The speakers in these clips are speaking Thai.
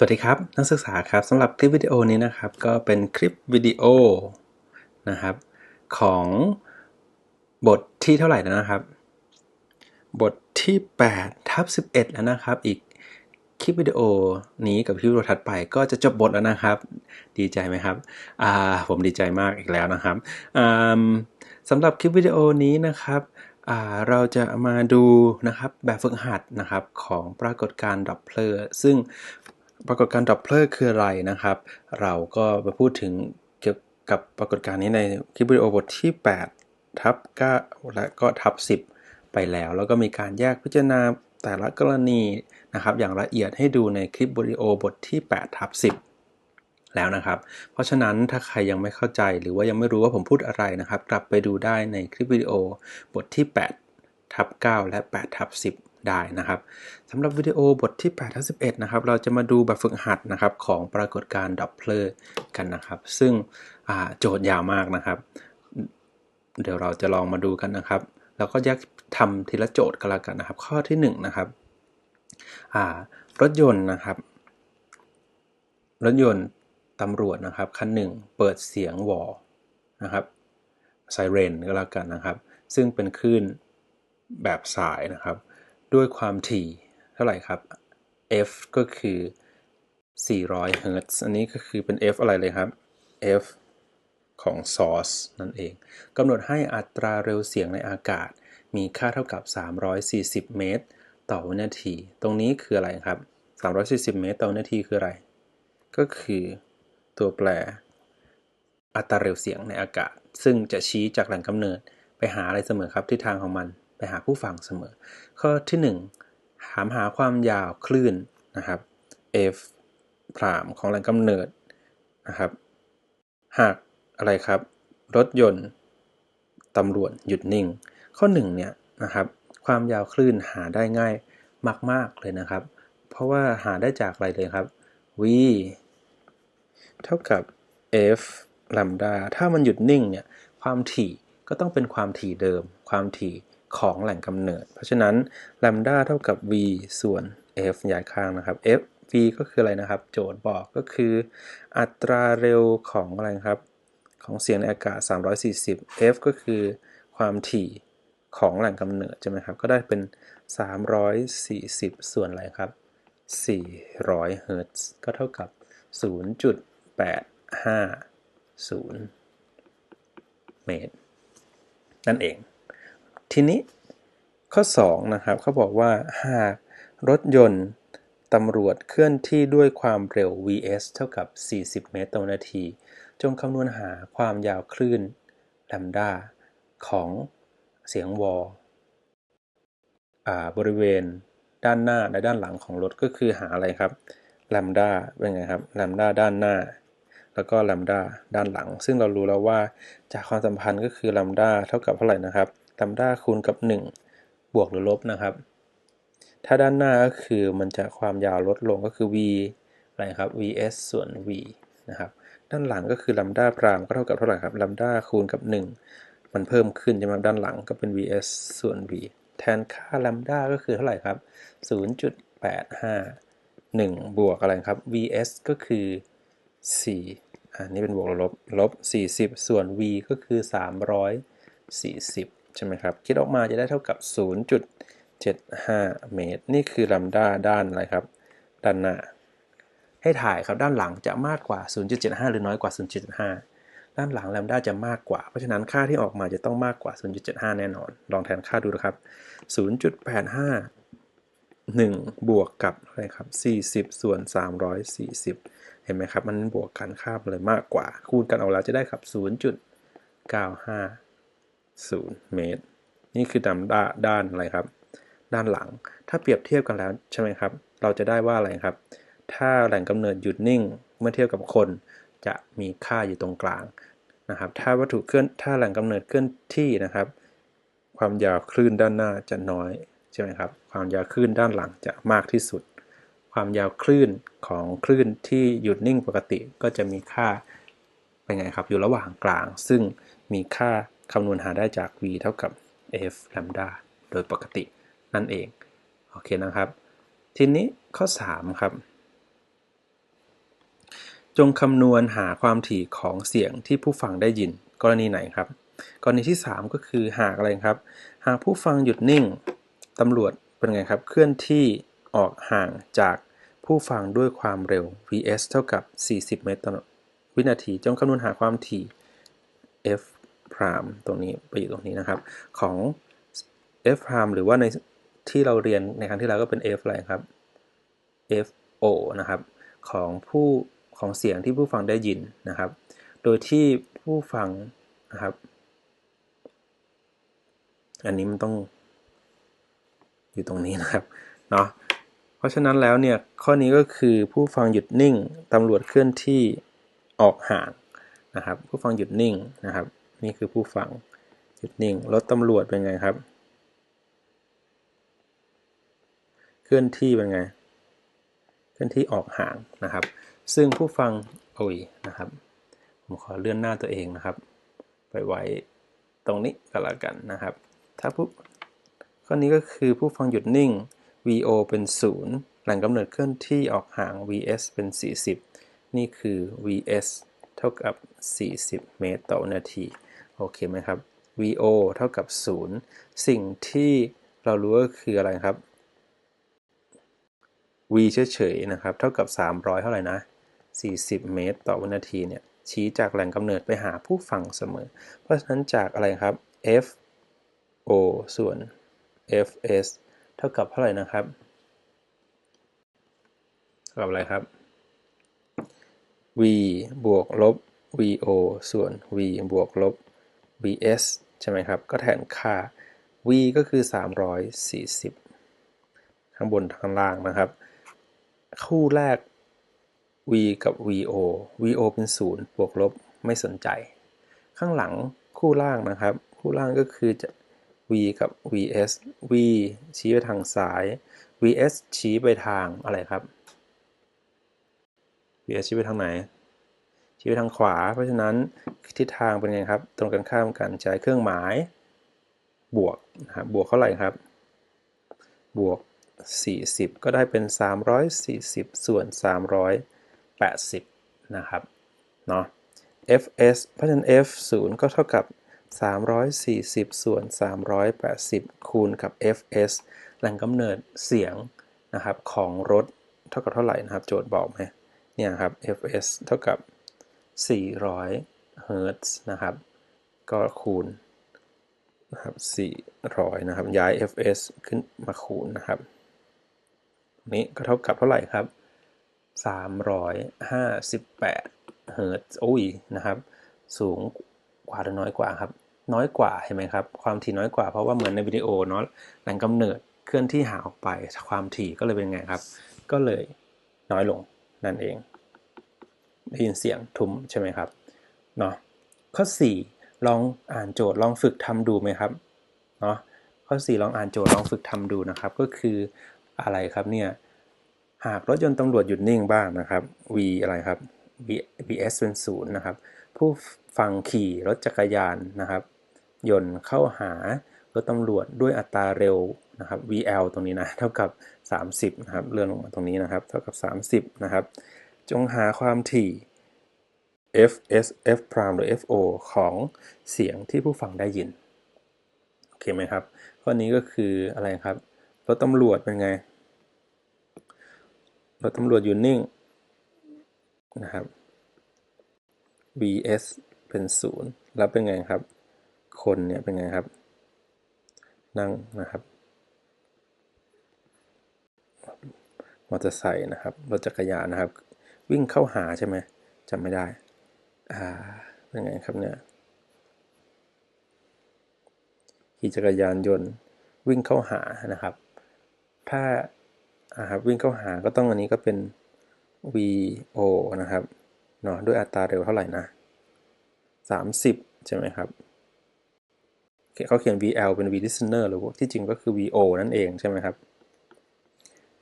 สวัสดีครับ นักศึกษาครับสำหรับคลิปวิดีโอนี้นะครับก็เป็นคลิปวิดีโอนะครับของบทที่เท่าไหร่แล้วนะครับ บทที่8ทับ11 แล้วนะครับ อีกคลิปวิดีโอนี้กับคลิปวิดีโอถัดไปก็จะจบบทแล้วนะครับ ดีใจไหมครับอ่าผมดีใจมากอีกแล้วนะครับอ่าสำหรับคลิปวิดีโอนี้นะครับเราจะมาดูนะครับแบบฝึกหัดนะครับของปรากฏการณ์ดับเพลอซึ่ง ปรากฏการณ์ดับเพลอคืออะไรนะครับ เราก็มาพูดถึงเกี่ยวกับปรากฏการณ์นี้ในคลิปวิดีโอบทที่ 8 ทับ9และก็ทับ 10 ไปแล้ว แล้วก็มีการแยกพิจารณาแต่ละกรณีนะครับ อย่างละเอียดให้ดูในคลิปวิดีโอบทที่8ทับ10แล้วนะครับ เพราะฉะนั้นถ้าใครยังไม่เข้าใจหรือว่ายังไม่รู้ว่าผมพูดอะไรนะครับ กลับไปดูได้ในคลิปวิดีโอบทที่8ทับ9และ8ทับ10 ได้นะครับสำหรับวิดีโอบทที่8ทับ11 นะครับ เราจะมาดูแบบฝึกหัดนะครับของปรากฏการณ์ดับเพลิงกันนะครับ ซึ่งโจทย์ยาวมากนะครับ เดี๋ยวเราจะลองมาดูกันนะครับ แล้วก็แยกทำทีละโจทย์กันละกันนะครับ ข้อที่ 1 นะครับรถยนต์นะครับ รถยนต์ตำรวจนะครับคันหนึ่งเปิดเสียงวอนะครับไซเรนก็แล้วกันนะครับ ซึ่งเป็นคลื่นแบบสายนะครับ ด้วยความถี่เท่าไหร่ครับ f ก็คือ 400 Hz อันนี้ก็คือเป็น f อะไรเลยครับ f ของ source นั่นเองกำหนดให้อัตราเร็วเสียงในอากาศ มีค่าเท่ากับ 340 เมตร ต่อวินาที ตรงนี้คืออะไรครับ 340 เมตร ต่อวินาทีคืออะไร ก็คือตัวแปร อัตราเร็วเสียงในอากาศ ซึ่งจะชี้จากแหล่งกำเนิดไปหาอะไรเสมอครับทิศทางของมัน ไปหาผู้ฟังเสมอ ข้อที่1ถามหาความยาวคลื่นนะครับ f พรามของแหล่งกำเนิดนะครับ หากอะไรครับ รถยนต์ตำรวจหยุดนิ่ง ข้อ1เนี่ยนะครับ ความยาวคลื่นหาได้ง่ายมาก ๆ เลยนะครับ เพราะว่าหาได้จากอะไรเลยครับ v เท่ากับ f ลัมดาถ้ามันหยุดนิ่งเนี่ยความถี่ก็ต้องเป็นความถี่เดิม ความถี่ ของแหล่งกำเนิด เพราะฉะนั้นลัมดาเท่ากับ v ส่วน f ย้ายข้างนะครับ f v ก็คืออะไรนะครับ โจทย์บอกก็คือ อัตราเร็วของอะไรครับ ของเสียงในอากาศ 340 f ก็คือความถี่ของแหล่งกำเนิดใช่ไหมครับ ก็ได้เป็น 340 ส่วนอะไรครับ 400 เฮิรตซ์ก็เท่ากับ 0.850 เมตร นั่นเอง ทีนี้ข้อ2นะครับเขาบอกว่าหากรถยนต์ตำรวจเคลื่อนที่ด้วยความเร็ว vs เท่ากับ 40 เมตรต่อนาที จงคำนวณหาความยาวคลื่นแลมดาของเสียงวอลบริเวณด้านหน้าและด้านหลังของรถก็คือหาอะไรครับแลมดาเป็นไงครับแลมดาด้านหน้า แล้วก็แลมดาด้านหลัง ซึ่งเรารู้แล้วว่าจากความสัมพันธ์ก็คือแลมดาเท่ากับเท่าไหร่นะครับ ลมด้าคูณกับ 1 บวกหรือลบนะครับ ถ้าด้านหน้าก็คือมันจะความยาวลดลงก็คือ v อะไรครับ vs ส่วน v นะครับ ด้านหลังก็คือลัมดาพรามก็เท่ากับเท่าไหร่ครับลัมดาคูณกับ 1 มันเพิ่มขึ้นใช่ไหมด้านหลังก็เป็น vs ส่วน v แทนค่าลัมดาก็คือเท่าไหร่ครับ 0.85 1 บวกอะไรครับ vs ก็คือ 4 อันนี้เป็นบวกลบลบ 40 ส่วน v ก็คือ 340 ใช่ไหมครับ คิดออกมาจะได้เท่ากับ 0.75 เมตร นี่คือลัมดาด้านอะไรครับ ด้านหน้า ให้ถ่ายครับด้านหลังจะมากกว่า 0.75 หรือน้อยกว่า 0.75 ด้านหลังแลมด้าจะมากกว่า เพราะฉะนั้นค่าที่ออกมาจะต้องมากกว่า 0.75 แน่นอน ลองแทนค่าดูนะครับ 0.85 1 บวกกับอะไรครับ 40 ส่วน 340 เห็นไหมครับ มันบวกกันค่าเลยมากกว่า คูณกันออกแล้วจะได้ครับ 0.95 0 เมตร นี่คือดำด้าด้านอะไรครับ ด้านหลัง ถ้าเปรียบเทียบกันแล้วใช่ไหมครับ เราจะได้ว่าอะไรครับ ถ้าแหล่งกำเนิดหยุดนิ่งเมื่อเทียบกับคน จะมีค่าอยู่ตรงกลางนะครับ ถ้าวัตถุเคลื่อน ถ้าแหล่งกำเนิดเคลื่อนที่นะครับ ความยาวคลื่นด้านหน้าจะน้อยใช่ไหมครับ ความยาวคลื่นด้านหลังจะมากที่สุด ความยาวคลื่นของคลื่นที่หยุดนิ่งปกติก็จะมีค่าเป็นไงครับ อยู่ระหว่างกลาง ซึ่งมีค่า คำนวณหาได้จาก v เท่ากับ f lambda โดยปกตินั่นเอง โอเคนะครับ ทีนี้ข้อ 3 ครับ จงคำนวณหาความถี่ของเสียงที่ผู้ฟังได้ยินกรณีไหนครับ กรณีที่ 3 ก็คือหากอะไรครับ หากผู้ฟังหยุดนิ่งตำรวจเป็นไงครับ เคลื่อนที่ออกห่างจากผู้ฟังด้วยความเร็ว vs เท่ากับ 40 เมตรวินาที จงคำนวณหาความถี่ f prime ตรงนี้ไปอยู่ตรงนี้นะครับ ของ f prime หรือว่าในที่เราเรียนในครั้งที่แล้วก็เป็น f อะไรครับ fo นะครับ ของผู้ของเสียงที่ผู้ฟังได้ยินนะครับ โดยที่ผู้ฟังนะครับ อันนี้มันต้องอยู่ตรงนี้นะครับเนาะเพราะฉะนั้นแล้วเนี่ยข้อนี้ก็คือผู้ฟังหยุดนิ่งตำรวจเคลื่อนที่ออกห่างนะครับ ผู้ฟังหยุดนิ่งนะครับ นี่คือผู้ฟังหยุดนิ่งรถตำรวจเป็นไงครับ เคลื่อนที่เป็นไง เคลื่อนที่ออกห่างนะครับ ซึ่งผู้ฟังโอ้ยนะครับ ผมขอเลื่อนหน้าตัวเองนะครับ ไปไว้ตรงนี้ก็แล้วกันนะครับ ถ้าผู้ข้อนี้ก็คือผู้ฟังหยุดนิ่ง VO เป็น 0 แหล่งกำเนิดเคลื่อนที่ออกห่าง VS เป็น 40 นี่คือ VS เท่ากับ 40 เมตรต่อนาที โอเคไหมครับ VO เท่ากับ 0 สิ่งที่เรารู้ก็คืออะไรครับ v เฉยๆนะครับ เท่ากับ 300 เท่าไหร่นะ 40 เมตร ต่อวินาทีเนี่ยชี้จากแหล่งกำเนิดไปหาผู้ฟังเสมอ เพราะฉะนั้นจากอะไรครับ f o ส่วน f s เท่ากับเท่าไหร่นะครับเท่ากับอะไรครับ v บวกลบ v o ส่วน v บวกลบ v s ใช่ไหมครับ ก็แทนค่า v ก็คือ 340 ข้างบนข้างล่างนะครับ คู่แรก v กับ vo vo เป็น 0 บวกลบไม่สนใจ ข้างหลังคู่ล่างนะครับ คู่ล่างก็คือจะ v กับ vs v ชี้ไปทางซ้าย vs ชี้ไปทางอะไรครับ vs ชี้ไปทางไหน ชี้ไปทางขวา เพราะฉะนั้นทิศทางเป็นไงครับ ตรงกันข้ามกันใช้เครื่องหมาย บวกนะครับบวกเท่าไหร่ครับ บวก 40 ก็ได้เป็น 340 ส่วน 380 นะครับเนาะ fs เพราะฉะนั้น f 0 ก็เท่ากับ 340 ส่วน 380 คูณกับ fs แหล่งกำเนิดเสียงนะครับของรถเท่ากับเท่าไหร่นะครับ โจทย์บอกไหมเนี่ยครับ fs เท่ากับ 400เฮิรตซ์นะครับ ก็คูณนะครับ400 นะครับ ย้าย fs ขึ้นมาคูณนะครับนี้ก็เท่ากับเท่าไหร่ครับ 358เฮิรตซ์โอ้ยนะครับ สูงกว่าหรือน้อยกว่าครับ น้อยกว่าเห็นไหมครับ ความถี่น้อยกว่าเพราะว่าเหมือนในวิดีโอเนาะแหล่งกำเนิดเคลื่อนที่ห่างออกไปความถี่ก็เลยเป็นไงครับ ก็เลยน้อยลงนั่นเอง ได้ยินเสียงทุ้มใช่ไหมครับเนาะข้อ 4 ลองอ่านโจทย์ลองฝึกทำดูไหมครับเนาะข้อ 4 ลองอ่านโจทย์ลองฝึกทำดูนะครับ ก็คืออะไรครับเนี่ยหากรถยนต์ตำรวจหยุดนิ่งบ้างนะครับ v อะไรครับ v vs เป็นศูนย์นะครับ ผู้ฟังขี่รถจักรยานนะครับ ยนต์เข้าหารถตำรวจด้วยอัตราเร็วนะครับ vl ตรงนี้นะ เท่ากับ 30 นะครับ เลื่อนลงมาตรงนี้นะครับ เท่ากับ 30 นะครับ จงหาความถี่ f s f prime หรือ f o ของเสียงที่ผู้ฟังได้ยิน โอเคไหมครับ ข้อนี้ก็คืออะไรครับ รถตำรวจเป็นไง รถตำรวจอยู่นิ่งนะครับ vs เป็น 0 แล้วเป็นไงครับ คนเนี่ยเป็นไงครับ นั่งนะครับ มอเตอร์ไซค์นะครับ รถจักรยานนะครับ วิ่งเข้าหาใช่ไหมจำไม่ได้ อ่าเป็นไงครับเนี่ยขี่จักรยานยนต์วิ่งเข้าหานะครับ ถ้าอ่าครับวิ่งเข้าหาก็ต้องอันนี้ก็เป็น VO นะครับเนาะด้วยอัตราเร็วเท่าไหร่นะ 30 ใช่ไหมครับเขาเขียน VL เป็น V listener หรือที่จริงก็คือ VO นั่นเองใช่ไหมครับ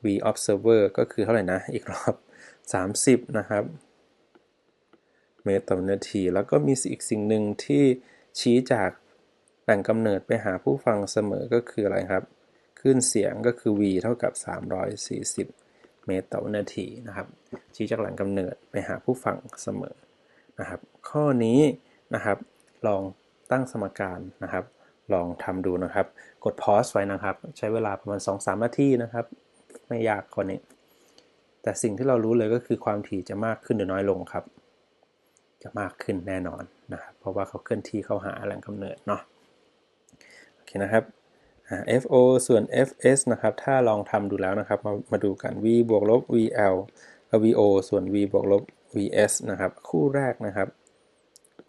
V observer ก็คือเท่าไหร่นะ อีกรอบ 30 นะครับ เมตรต่อนาที แล้วก็มีอีกสิ่งหนึ่งที่ชี้จากแหล่งกำเนิดไปหาผู้ฟังเสมอก็คืออะไรครับคลื่นเสียงก็คือ v เท่ากับ 340 เมตรต่อวินาทีนะครับ ชี้จากแหล่งกำเนิดไปหาผู้ฟังเสมอนะครับ ข้อนี้นะครับ ลองตั้งสมการนะครับ ลองทำดูนะครับ กดพอสไว้นะครับ ใช้เวลาประมาณ 2-3 นาทีนะครับ ไม่ยากข้อนี้ แต่สิ่งที่เรารู้เลยก็คือความถี่จะมากขึ้นหรือน้อยลงครับ จะมากขึ้นแน่นอนนะครับเพราะว่าเขาเคลื่อนที่เข้าหาแหล่งกำเนิดเนาะโอเคนะครับ FO ส่วน FS นะครับ ถ้าลองทำดูแล้วนะครับ มามาดูกัน V บวกลบ VL กับ VO ส่วน V บวกลบ VS นะครับ คู่แรกนะครับ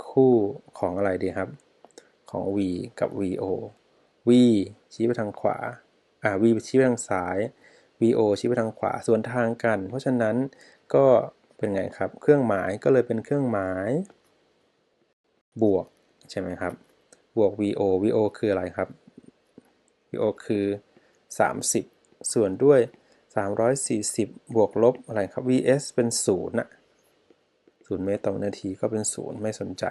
คู่ของอะไรดีครับ ของ V กับ VO V ชี้ไปทางขวา อ่า V ชี้ไปทางซ้าย VO ชี้ไปทางขวาส่วนทางกัน เพราะฉะนั้นก็เป็นไงครับ เครื่องหมายก็เลยเป็นเครื่องหมาย บวกใช่ไหมครับ บวก VO VO คืออะไรครับ VO คือ 30 ส่วนด้วย 340 บวกลบอะไรครับ VS เป็น0นะ0เมตรต่อนาทีก็เป็น 0 ไม่สนใจ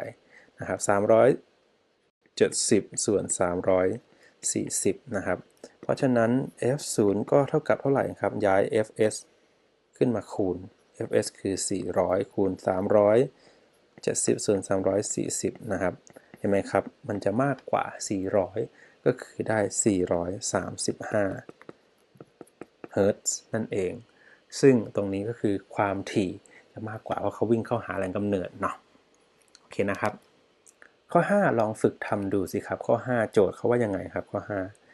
นะครับ370 ส่วน 340 นะครับ เพราะฉะนั้น F0 ก็เท่ากับเท่าไหร่ครับ ย้าย Fs ขึ้นมาคูณ Fs คือ 400 คูณ370ส่วน340 นะครับ เห็นไหมครับ มันจะมากกว่า 400 ก็คือได้ 435 เฮิร์ตซ์นั่นเอง ซึ่งตรงนี้ก็คือความถี่จะมากกว่าว่าเขาวิ่งเข้าหาแหล่งกำเนิดเนาะ โอเคนะครับ ข้อ 5 ลองฝึกทำดูสิครับ ข้อ 5 โจทย์เขาว่ายังไงครับข้อ 5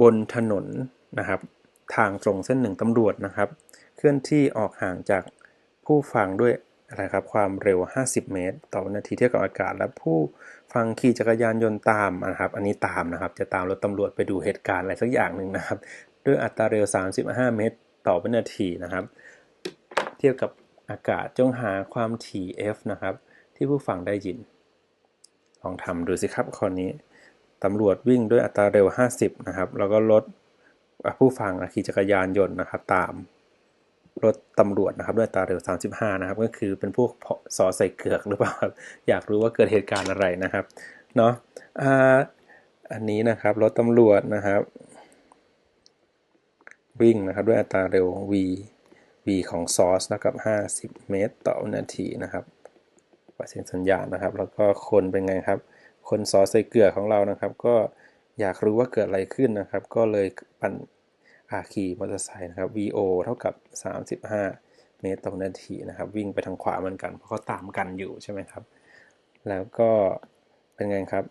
บนถนนนะครับ ทางตรงเส้นหนึ่งตำรวจนะครับ เคลื่อนที่ออกห่างจากผู้ฟังด้วยอะไรครับความเร็ว 50 เมตร ต่อวินาทีเทียบกับอากาศ และผู้ฟังขี่จักรยานยนต์ตามนะครับ อันนี้ตามนะครับ จะตามรถตำรวจไปดูเหตุการณ์อะไรสักอย่างหนึ่งนะครับ ด้วยอัตราเร็ว 35 เมตร ต่อวินาทีนะครับ เทียบกับอากาศจงหาความถี่ f นะครับ ที่ผู้ฟังได้ยิน ลองทำดูสิครับข้อนี้ ตำรวจวิ่งด้วยอัตราเร็ว 50 นะครับ แล้วก็รถผู้ฟังขี่จักรยานยนต์นะครับ ตามรถตำรวจนะครับด้วยอัตราเร็ว 35 นะครับ ก็คือเป็นพวกสอใส่เกือกหรือเปล่าครับอยากรู้ว่าเกิดเหตุการณ์อะไรนะครับเนาะอันนี้นะครับรถตำรวจนะครับ วิ่งนะครับด้วยอัตราเร็ว v v ของซอสนะครับ50 เมตรต่อนาทีนะครับปล่อยเสียงสัญญาณนะครับ แล้วก็คนเป็นไงครับ คนซอใส่เกลือของเรานะครับ ก็อยากรู้ว่าเกิดอะไรขึ้นนะครับ ก็เลยปั่นอาขี่มอเตอร์ไซค์นะครับ VO เท่ากับ 35 เมตรต่อนาทีนะครับ วิ่งไปทางขวาเหมือนกัน เพราะเขาตามกันอยู่ใช่ไหมครับ แล้วก็เป็นไงครับ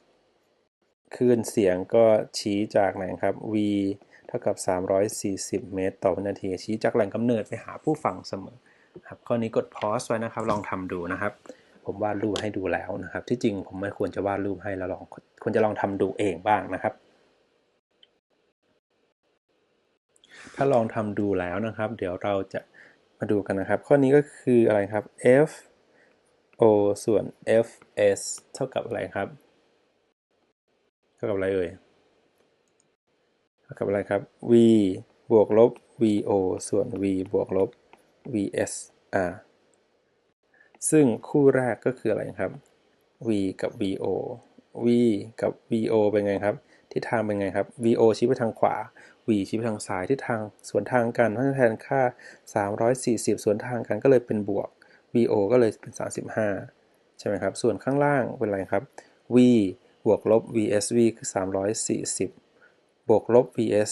คลื่นเสียงก็ชี้จากไหนครับ V เท่ากับ 340 เมตร ต่อวินาที ชี้จากแหล่งกำเนิดไปหาผู้ฟังเสมอครับข้อนี้กดพอสไว้นะครับ ลองทำดูนะครับ ผมวาดรูปให้ดูแล้วนะครับ ที่จริงผมไม่ควรจะวาดรูปให้แล้วลองควรจะลองทำดูเองบ้างนะครับ ถ้าลองทำดูแล้วนะครับ เดี๋ยวเราจะมาดูกันนะครับ ข้อนี้ก็คืออะไรครับ f o ส่วน f s เท่ากับอะไรครับ เท่ากับอะไรเอ่ยเท่ากับอะไรครับ v บวกลบ vo ส่วน v บวกลบ vs r ซึ่งคู่แรกก็คืออะไรครับ v กับ vo v กับ vo เป็นไงครับ ทิศทางเป็นไงครับ vo ชี้ไปทางขวา v ชี้ไปทางซ้ายทิศทางสวนทางกันเพราะฉะนั้นแทนค่า 340 สวนทางกันก็เลยเป็นบวก vo ก็เลยเป็น 35 ใช่ไหมครับ ส่วนข้างล่างเป็นอะไรครับ v บวกลบ vs v คือ 340 บวกลบ vs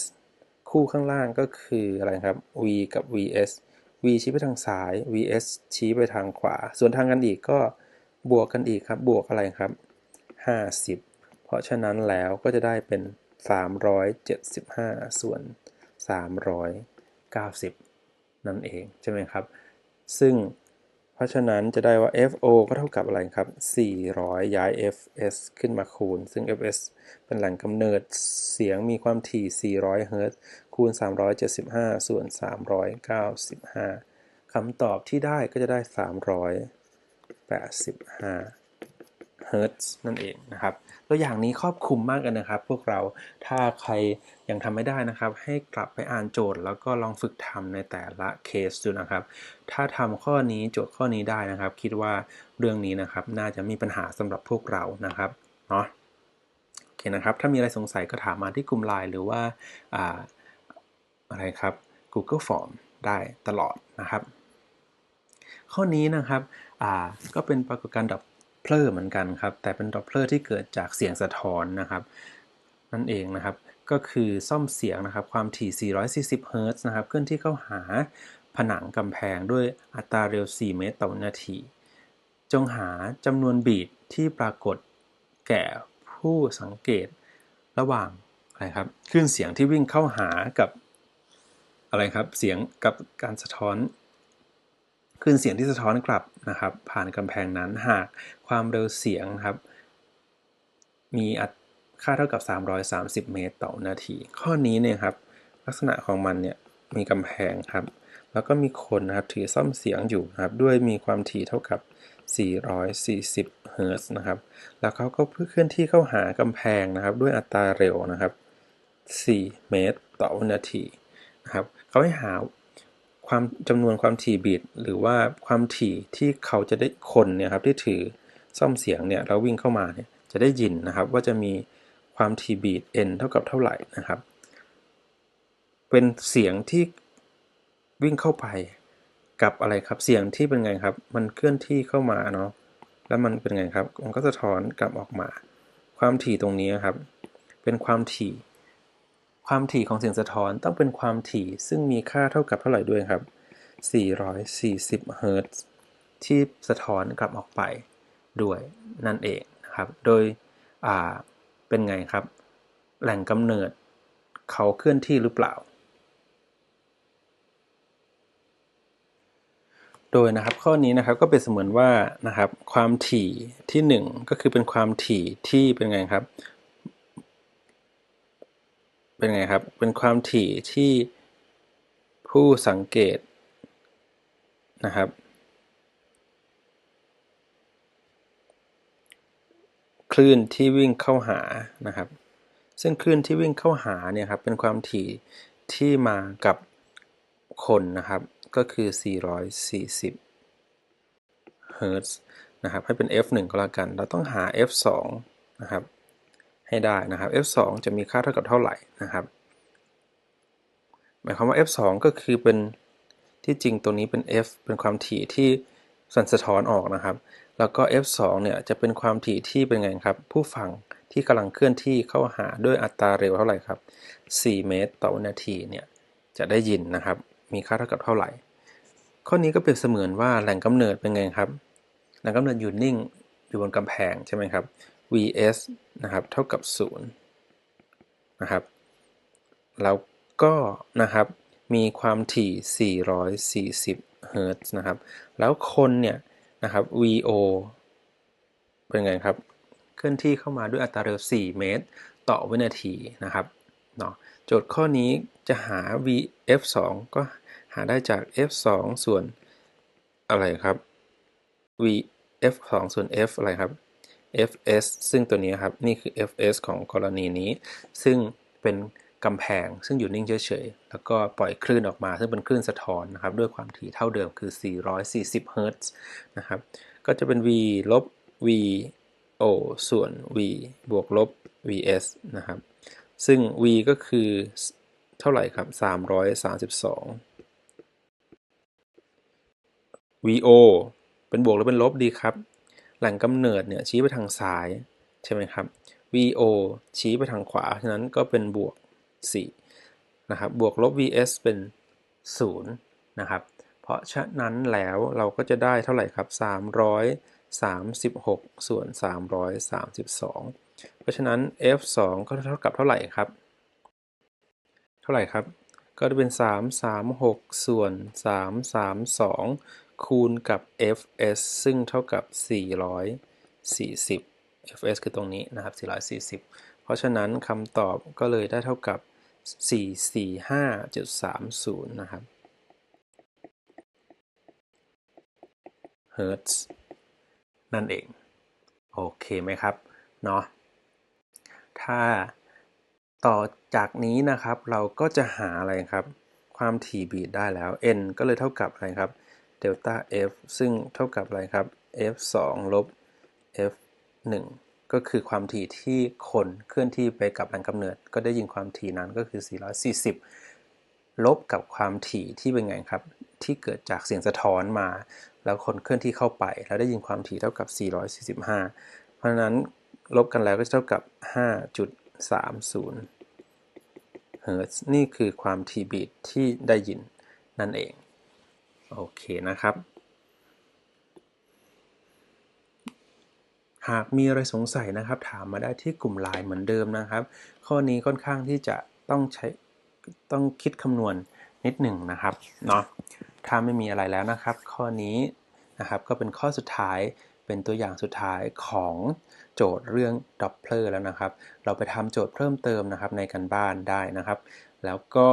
คู่ข้างล่างก็คืออะไรครับ v กับ vs v ชี้ไปทางซ้าย vs ชี้ไปทางขวา ส่วนทางกันอีกก็บวกกันอีกครับ บวกอะไรครับ 50 เพราะฉะนั้นแล้วก็จะได้เป็น 375 ส่วน 390 นั่นเอง ใช่ไหมครับ ซึ่งเพราะฉะนั้นจะได้ว่า FO ก็เท่ากับอะไรครับ 400 ย้าย FS ขึ้นมาคูณ ซึ่ง FS เป็นแหล่งกำเนิดเสียงมีความถี่ 400 เฮิร์ตซ์ คูณ 375 ส่วน 395 คำตอบที่ได้ก็จะได้ 385เฮิร์ตซ์นั่นเองนะครับ ตัวอย่างนี้ครอบคลุมมากเลยนะครับ พวกเราถ้าใครยังทำไม่ได้นะครับ ให้กลับไปอ่านโจทย์ แล้วก็ลองฝึกทำในแต่ละเคสดูนะครับ ถ้าทำข้อนี้โจทย์ข้อนี้ได้นะครับ คิดว่าเรื่องนี้นะครับ น่าจะมีปัญหาสำหรับพวกเรานะครับเนาะโอเคนะครับ ถ้ามีอะไรสงสัยก็ถามมาที่กลุ่มไลน์หรือว่า อะไรครับ Google Form ได้ตลอดนะครับ ข้อนี้นะครับก็เป็นปรากฏการณ์ดับเพลอร์เหมือนกันครับ แต่เป็นดับเพลอร์ที่เกิดจากเสียงสะท้อนนะครับนั่นเองนะครับก็คือซ่อมเสียงนะครับความถี่ 440 เฮิรตซ์นะครับเคลื่อนที่เข้าหาผนังกำแพงด้วยอัตราเร็ว 4 เมตรต่อวินาที จงหาจำนวนบีทที่ปรากฏแก่ผู้สังเกตระหว่างอะไรครับคลื่นเสียงที่วิ่งเข้าหากับ อะไรครับเสียงกับการสะท้อนคลื่นเสียงที่สะท้อนกลับนะครับ ผ่านกำแพงนั้นหากความเร็วเสียงครับ มีค่าเท่ากับ 330 เมตรต่อนาที ข้อนี้เนี่ยครับ ลักษณะของมันเนี่ยมีกำแพงครับ แล้วก็มีคนนะครับถือซ่อมเสียงอยู่นะครับ ด้วยมีความถี่เท่ากับ 440 เฮิร์ตซ์นะครับ แล้วเขาก็เคลื่อนที่เข้าหากำแพงนะครับ ด้วยอัตราเร็วนะครับ 4 เมตรต่อวินาทีนะครับ เขาให้หาความจำนวนความถี่บีทหรือว่าความถี่ที่เขาจะได้คนเนี่ยครับที่ถือซ่อมเสียงเนี่ยแล้ววิ่งเข้ามาเนี่ยจะได้ยินนะครับว่าจะมีความถี่บีท n เท่ากับเท่าไหร่นะครับ เป็นเสียงที่วิ่งเข้าไปกับอะไรครับเสียงที่เป็นไงครับ มันเคลื่อนที่เข้ามาเนาะแล้วมันเป็นไงครับ มันก็สะท้อนกลับออกมา ความถี่ตรงนี้ครับ เป็นความถี่ ความถี่ของเสียงสะท้อนต้องเป็นความถี่ซึ่งมีค่าเท่ากับเท่าไหร่ด้วยครับ 440เฮิรตซ์ที่สะท้อนกลับออกไปด้วยนั่นเองนะครับ โดยเป็นไงครับ แหล่งกำเนิดเขาเคลื่อนที่หรือเปล่า โดยนะครับข้อนี้นะครับก็เป็นเสมือนว่านะครับความถี่ที่ 1 ก็คือเป็นความถี่ที่เป็นไงครับ เป็นไงครับ เป็นความถี่ที่ผู้สังเกตนะครับ คลื่นที่วิ่งเข้าหานะครับ ซึ่งคลื่นที่วิ่งเข้าหาเนี่ยครับเป็นความถี่ที่มากับคนนะครับ ก็คือ 440 เฮิร์ตซ์นะครับ ให้เป็น f1 ก็แล้วกัน เราต้องหา f2 นะครับ ให้ได้นะครับ f2 จะมีค่าเท่ากับเท่าไหร่นะครับ หมายความว่า f2 ก็คือเป็นที่จริงตัวนี้เป็น f เป็นความถี่ที่สั่นสะท้อนออกนะครับ แล้วก็ f2 เนี่ยจะเป็นความถี่ที่เป็นไงครับ ผู้ฟังที่กำลังเคลื่อนที่เข้าหาด้วยอัตราเร็วเท่าไหร่ครับ 4 เมตรต่อวินาทีเนี่ยจะได้ยินนะครับ มีค่าเท่ากับเท่าไหร่ ข้อนี้ก็เปรียบเสมือนว่าแหล่งกำเนิดเป็นไงครับ แหล่งกำเนิดอยู่นิ่งอยู่บนกำแพงใช่ไหมครับ vs นะครับเท่ากับ0นะครับแล้วก็นะครับมีความถี่ 440เฮิรตซ์นะครับ แล้วคนเนี่ยนะครับ VO เป็นไงครับ เคลื่อนที่เข้ามาด้วยอัตราเร็ว 4 เมตร ต่อวินาทีนะครับเนาะโจทย์ข้อนี้จะหา VF2 ก็หาได้จาก F2 ส่วนอะไรครับ VF2 ส่วน F อะไรครับ fs ซึ่งตัวนี้ครับ นี่คือ fs ของกรณีนี้ ซึ่งเป็นกำแพง ซึ่งอยู่นิ่งเฉยๆ แล้วก็ปล่อยคลื่นออกมา ซึ่งเป็นคลื่นสะท้อนนะครับ ด้วยความถี่เท่าเดิมคือ 440 เฮิรตซ์นะครับ ก็จะเป็น v ลบ v o ส่วน v บวกลบ vs นะครับ ซึ่ง v ก็คือเท่าไหร่ครับ 332 vo เป็นบวกหรือเป็นลบดีครับ แหล่งกำเนิดเนี่ยชี้ไปทางซ้ายใช่ไหมครับ VO ชี้ไปทางขวา ฉะนั้นก็เป็นบวก 4 นะครับ บวกลบ VS เป็น 0 นะครับ เพราะฉะนั้นแล้วเราก็จะได้เท่าไหร่ครับ 336 ส่วน 332 เพราะฉะนั้น F2 ก็เท่ากับเท่าไหร่ครับ เท่าไหร่ครับ ก็จะเป็น 336 ส่วน 332 คูณกับ fs ซึ่งเท่ากับ 440 fs คือตรงนี้นะครับ 440 เพราะฉะนั้นคำตอบก็เลยได้เท่ากับ 445.30 นะครับเฮิร์ตซ์นั่นเอง โอเคไหมครับ เนาะถ้าต่อจากนี้นะครับเราก็จะหาอะไรครับ ความถี่บีดได้แล้ว n ก็เลยเท่ากับอะไรครับ เดลต้า f ซึ่งเท่ากับอะไรครับ f 2ลบ f 1ก็คือความถี่ที่คนเคลื่อนที่ไปกับแหล่งกำเนิด ก็ได้ยินความถี่นั้นก็คือ 440 ลบกับความถี่ที่เป็นไงครับ ที่เกิดจากเสียงสะท้อนมา แล้วคนเคลื่อนที่เข้าไป แล้วได้ยินความถี่เท่ากับ 445 เพราะฉะนั้นลบกันแล้วก็เท่ากับ 5.30 เฮิร์ตซ์นี่คือความถี่บีทที่ได้ยินนั่นเอง โอเคนะครับ หากมีอะไรสงสัยนะครับ ถามมาได้ที่กลุ่มไลน์เหมือนเดิมนะครับ ข้อนี้ค่อนข้างที่จะต้องใช้ต้องคิดคำนวณนิดหนึ่งนะครับเนาะถ้าไม่มีอะไรแล้วนะครับ ข้อนี้นะครับก็เป็นข้อสุดท้ายเป็นตัวอย่างสุดท้ายของโจทย์เรื่องด o ป p ล e r แล้วนะครับ เราไปทำโจทย์เพิ่มเติมนะครับในกันบ้านได้นะครับ แล้วก็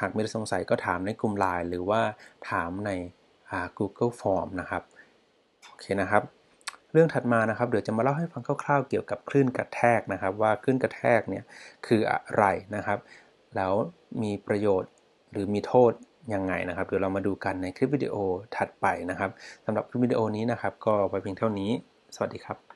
หากมีสงสัยก็ถามในกลุ่มไลน์หรือว่าถามใน Google Form นะครับ โอเคนะครับ เรื่องถัดมานะครับ เดี๋ยวจะมาเล่าให้ฟังคร่าวๆ เกี่ยวกับคลื่นกระแทกนะครับ ว่าคลื่นกระแทกเนี่ยคืออะไรนะครับ แล้วมีประโยชน์หรือมีโทษยังไงนะครับ เดี๋ยวเรามาดูกันในคลิปวิดีโอถัดไปนะครับสำหรับคลิปวิดีโอนี้นะครับ ก็ไว้เพียงเท่านี้ สวัสดีครับ